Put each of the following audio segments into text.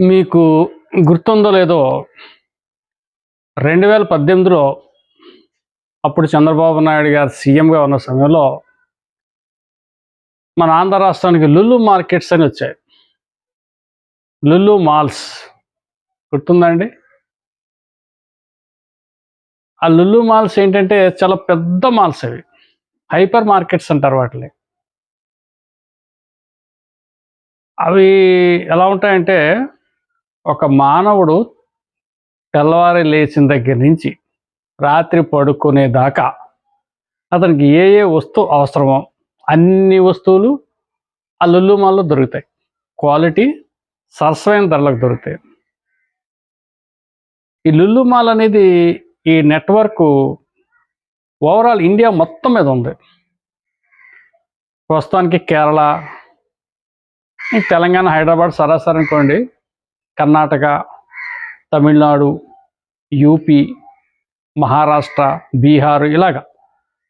మీకు గుర్తుందో లేదో రెండు వేల పద్దెనిమిదిలో అప్పుడు చంద్రబాబు నాయుడు గారు సీఎంగా ఉన్న సమయంలో మన ఆంధ్ర రాష్ట్రానికి లుల్లు మార్కెట్స్ అని వచ్చాయి. Lulu malls. గుర్తుందండి ఆ లుల్లు మాల్స్ ఏంటంటే చాలా పెద్ద మాల్స్ అవి. హైపర్ మార్కెట్స్ అంటారు వాటిని. అవి ఎలా ఉంటాయంటే ఒక మానవుడు తెల్లవారి లేచిన దగ్గర నుంచి రాత్రి పడుకునే దాకా అతనికి ఏ ఏ వస్తువు అవసరమో అన్ని వస్తువులు ఆ లుల్లు మాల్లో దొరుకుతాయి. క్వాలిటీ సరసమైన ధరలకు దొరుకుతాయి. ఈ లుల్లు మాల్ అనేది ఈ నెట్వర్క్ ఓవరాల్ ఇండియా మొత్తం మీద ఉంది. ప్రస్తుతానికి కేరళ తెలంగాణ హైదరాబాద్ సరాసరి అనుకోండి కర్ణాటక తమిళనాడు యూపీ మహారాష్ట్ర బీహార్ ఇలాగ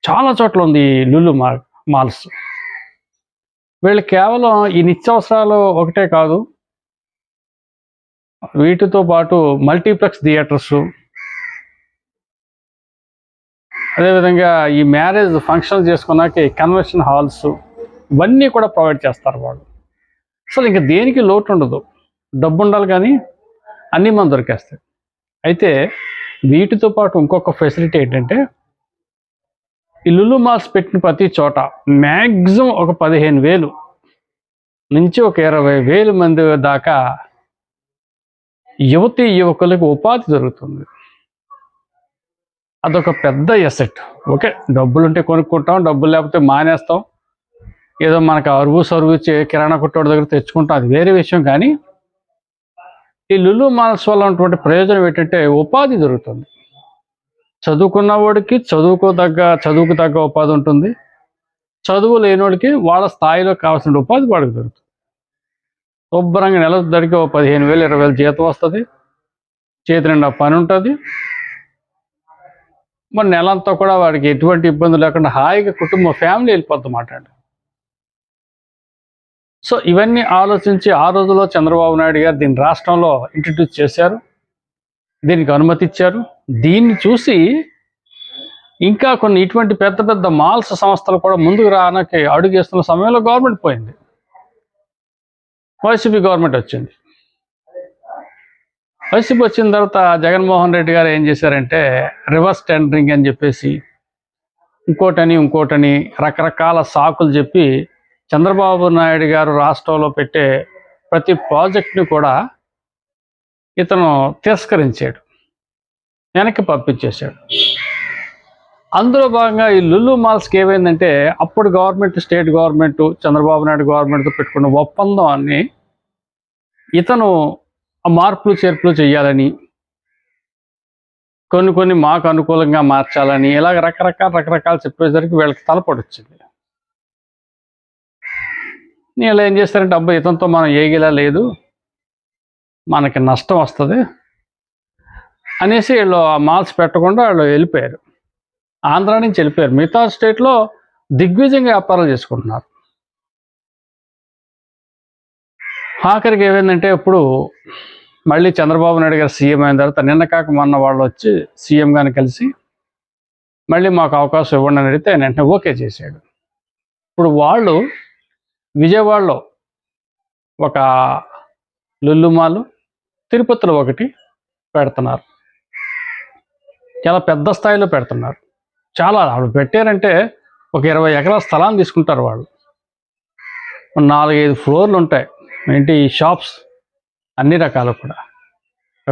చాలా చోట్ల ఉంది ఈ లులు మాల్ మాల్స్. వీళ్ళు కేవలం ఈ నిత్యావసరాలు ఒకటే కాదు వీటితో పాటు మల్టీప్లెక్స్ థియేటర్స్. అదేవిధంగా ఈ మ్యారేజ్ ఫంక్షన్ చేసుకున్నాక కన్వెన్షన్ హాల్స్ ఇవన్నీ కూడా ప్రొవైడ్ చేస్తారు వాళ్ళు. అసలు ఇంకా దేనికి లోటు ఉండదు డబ్బు ఉండాలి కానీ అన్నీ మనం దొరికేస్తాయి. అయితే వీటితో పాటు ఇంకొక ఫెసిలిటీ ఏంటంటే ఈ లులు మాల్స్ పెట్టిన ప్రతి చోట మ్యాక్సిమం ఒక పదిహేను వేలు నుంచి ఒక ఇరవై వేలు మంది దాకా యువతి యువకులకు ఉపాధి దొరుకుతుంది. అదొక పెద్ద ఎసెట్ ఓకే డబ్బులు ఉంటే కొనుక్కుంటాం డబ్బులు లేకపోతే మానేస్తాం. ఏదో మనకు అరువు సరువు కిరాణా కొట్టోడి దగ్గర తెచ్చుకుంటాం అది వేరే విషయం కానీ ఈ లులు మాల్స్ వల్ల ఉన్నటువంటి ప్రయోజనం ఏంటంటే ఉపాధి దొరుకుతుంది. చదువుకున్న వాడికి చదువుకో తగ్గ చదువుకు తగ్గ ఉపాధి ఉంటుంది. చదువు లేనివాడికి వాళ్ళ స్థాయిలో కావాల్సిన ఉపాధి వాడికి దొరుకుతుంది. శుభ్రంగా నెల దొరికి ఒక పదిహేను వేలు ఇరవై వేలు జీతం వస్తుంది. చేతి నిండా పని ఉంటుంది. మరి నెలంతా కూడా వాడికి ఎటువంటి ఇబ్బంది లేకుండా హాయిగా కుటుంబ ఫ్యామిలీ వెళ్ళిపోద్ది మాట్లాడి. సో ఇవన్నీ ఆలోచించి ఆ రోజులో చంద్రబాబు నాయుడు గారు దీన్ని రాష్ట్రంలో ఇంట్రడ్యూస్ చేశారు. దీనికి అనుమతి ఇచ్చారు. దీన్ని చూసి ఇంకా కొన్ని ఇటువంటి పెద్ద పెద్ద మాల్స్ సంస్థలు కూడా ముందుకు రానకి అడుగేస్తున్న సమయంలో గవర్నమెంట్ పోయింది. వైసీపీ గవర్నమెంట్ వచ్చింది. వైసీపీ వచ్చిన తర్వాత జగన్మోహన్ రెడ్డి గారు ఏం చేశారంటే రివర్స్ టెండరింగ్ అని చెప్పేసి ఇంకోటని ఇంకోటని రకరకాల సాకులు చెప్పి చంద్రబాబు నాయుడు గారు రాష్ట్రంలో పెట్టే ప్రతి ప్రాజెక్ట్ని కూడా ఇతను తిరస్కరించాడు. వెనక్కి పంపించేశాడు. అందులో భాగంగా ఈ లుల్లు మాల్స్కి ఏమైందంటే అప్పుడు government state government Chandrababu Naidu గవర్నమెంట్తో పెట్టుకున్న ఒప్పందాన్ని ఇతను ఆ మార్పులు చేర్పులు చేయాలని కొన్ని కొన్ని మాకు అనుకూలంగా మార్చాలని ఇలాగ రకరకాల రకరకాలు చెప్పేసరికి వీళ్ళకి తలపడొచ్చింది. వీళ్ళు ఏం చేస్తారంటే అబ్బాయి ఇతనితో మనం ఏగిలా లేదు మనకి నష్టం వస్తుంది అనేసి వీళ్ళు ఆ మాల్స్ పెట్టకుండా వాళ్ళు వెళ్ళిపోయారు. ఆంధ్ర నుంచి వెళ్ళిపోయారు. మిగతా స్టేట్లో దిగ్విజయంగా వ్యాపారాలు చేసుకుంటున్నారు. ఆఖరికి ఏమైందంటే ఇప్పుడు మళ్ళీ చంద్రబాబు నాయుడు గారు సీఎం అయిన తర్వాత నిన్న కాక మొన్న వాళ్ళు వచ్చి సీఎం గారిని కలిసి మళ్ళీ మాకు అవకాశం ఇవ్వండి అని అడిగితే ఆయన వెంటనే ఓకే చేశాడు. ఇప్పుడు వాళ్ళు విజయవాడలో ఒక లుల్లుమాలు తిరుపతిలో ఒకటి పెడుతున్నారు. చాలా పెద్ద స్థాయిలో పెడుతున్నారు. చాలా వాళ్ళు పెట్టారంటే ఒక ఇరవై ఎకరాల స్థలాన్ని తీసుకుంటారు వాళ్ళు. నాలుగైదు ఫ్లోర్లు ఉంటాయి. ఏంటి ఈ షాప్స్ అన్ని రకాలు కూడా.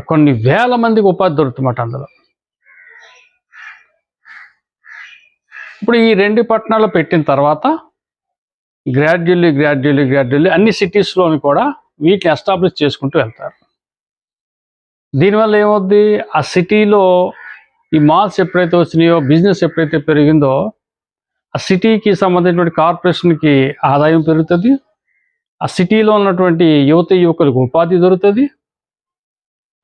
కొన్ని వేల మందికి ఉపాధి దొరుకుతున్నమాట అందులో. ఇప్పుడు ఈ రెండు పట్టణాలు పెట్టిన తర్వాత గ్రాడ్యువల్లీ గ్రాడ్యువల్లీ గ్రాడ్యువల్లీ అన్ని సిటీస్లోని కూడా వీటిని ఎస్టాబ్లిష్ చేసుకుంటూ వెళ్తారు. దీనివల్ల ఏమవుద్ది? ఆ సిటీలో ఈ మాల్స్ ఎప్పుడైతే వచ్చినాయో బిజినెస్ ఎప్పుడైతే పెరిగిందో ఆ సిటీకి సంబంధించినటువంటి కార్పొరేషన్కి ఆదాయం పెరుగుతుంది. ఆ సిటీలో ఉన్నటువంటి యువత యువకులకు ఉపాధి దొరుకుతుంది.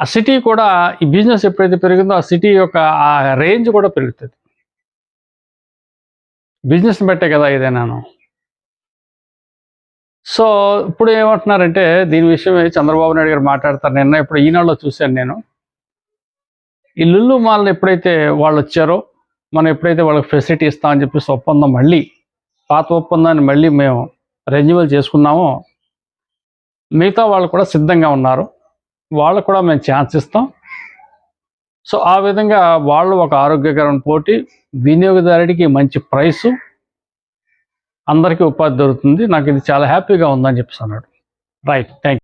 ఆ సిటీ కూడా ఈ బిజినెస్ ఎప్పుడైతే పెరిగిందో ఆ సిటీ యొక్క ఆ రేంజ్ కూడా పెరుగుతుంది. బిజినెస్ బట్టే కదా ఇదేనాను. సో ఇప్పుడు ఏమంటున్నారంటే దీని విషయమే చంద్రబాబు నాయుడు గారు మాట్లాడతారు. నిన్న ఇప్పుడు ఈనాడులో చూశాను నేను. ఈ లుల్లు మాలను ఎప్పుడైతే వాళ్ళు వచ్చారో మనం ఎప్పుడైతే వాళ్ళకి ఫెసిలిటీ ఇస్తామని చెప్పేసి ఒప్పందం మళ్ళీ పాత ఒప్పందాన్ని మళ్ళీ మేము రెన్యువల్ చేసుకున్నామో మిగతా వాళ్ళు కూడా సిద్ధంగా ఉన్నారు. వాళ్ళకు కూడా మేము ఛాన్స్ ఇస్తాం. సో ఆ విధంగా వాళ్ళు ఒక ఆరోగ్యకరమైన పోటీ వినియోగదారుడికి మంచి ప్రైసు అందరికీ ఉపాధి దొరుకుతుంది. నాకు ఇది చాలా హ్యాపీగా ఉందని చెప్పేసి అన్నాడు. Right thank